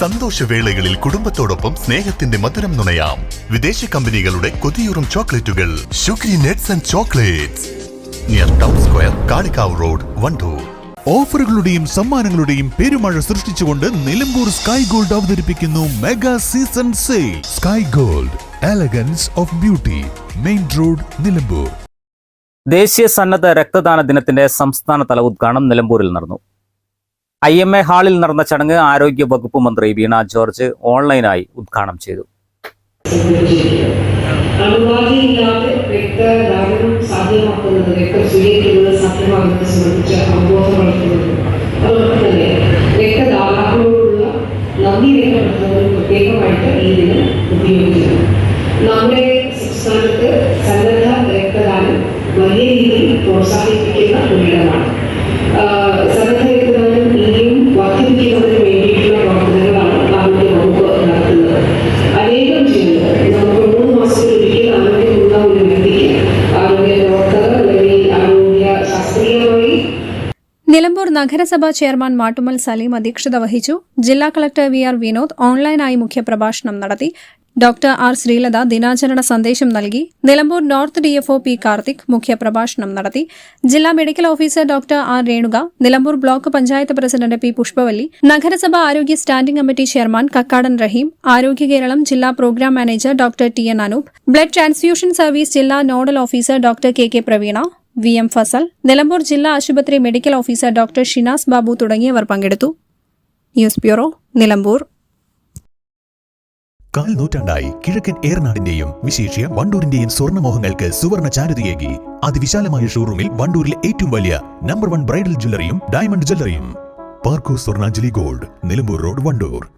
സന്തോഷവേളകളിൽ കുടുംബത്തോടൊപ്പം സ്നേഹത്തിന്റെ മധുരം നുണയാം. വിദേശ കമ്പനികളുടെ കൊതിയൂറും ചോക്ലേറ്റുകൾ. Sugary nets and chocolates near town square Kalikavu road Wandoor. ഓഫറുകളുടെയും സമ്മാനങ്ങളുടെയും പെരുമഴ സൃഷ്ടിച്ചുകൊണ്ട് നിലമ്പൂർ സ്കൈ ഗോൾഡ് അവതരിപ്പിക്കുന്നു mega season sale sky gold elegance of beauty main road Nilambur. ദേശീയ സന്നദ്ധ രക്തദാന ദിനത്തിന്റെ സംസ്ഥാനതല ഉദ്ഘാടനം നിലമ്പൂരിൽ നടന്നു. ഐ എം എ ഹാളിൽ നടന്ന ചടങ്ങ് ആരോഗ്യ വകുപ്പ് മന്ത്രി വീണ ജോർജ് ഓൺലൈനായി ഉദ്ഘാടനം ചെയ്തു. അണുബാധയില്ലാതെ നിലമ്പൂർ നഗരസഭാ ചെയർമാൻ മാട്ടുമൽ സലീം അധ്യക്ഷത വഹിച്ചു. ജില്ലാ കളക്ടർ വി ആർ വിനോദ് ഓൺലൈനായി മുഖ്യപ്രഭാഷണം നടത്തി. ഡോക്ടർ ആർ ശ്രീലത ദിനാചരണ സന്ദേശം നൽകി. Nilambur north DFO P Karthik മുഖ്യപ്രഭാഷണം നടത്തി. ജില്ലാ medical officer doctor R Renuka Nilambur block panchayat president P Pushpavalli നഗരസഭാ ആരോഗ്യ standing committee chairman Kakkadan Raheem Arogya Keralam ജില്ലാ programme manager doctor T N Anoop blood transfusion service ജില്ലാ nodal officer doctor K K Praveena V M Fasal Nilambur ജില്ലാ ആശുപത്രി medical officer doctor Shinas Babu തുടങ്ങിയവർ പങ്കെടുത്തു. News bureau Nilambur. കാൽ നൂറ്റാണ്ടായി കിഴക്കൻ ഏറനാടിന്റെയും വിശേഷ്യ വണ്ടൂരിന്റെയും സ്വർണമോഹങ്ങൾക്ക് സുവർണ ചാരുതയേകി. അതിവിശാലമായ ഷോറൂമിൽ വണ്ടൂരിലെ ഏറ്റവും വലിയ നമ്പർ വൺ ബ്രൈഡൽ ജ്വല്ലറിയും diamond ജ്വല്ലറിയും. Parco Swarnanjali gold Nilambur road Wandoor.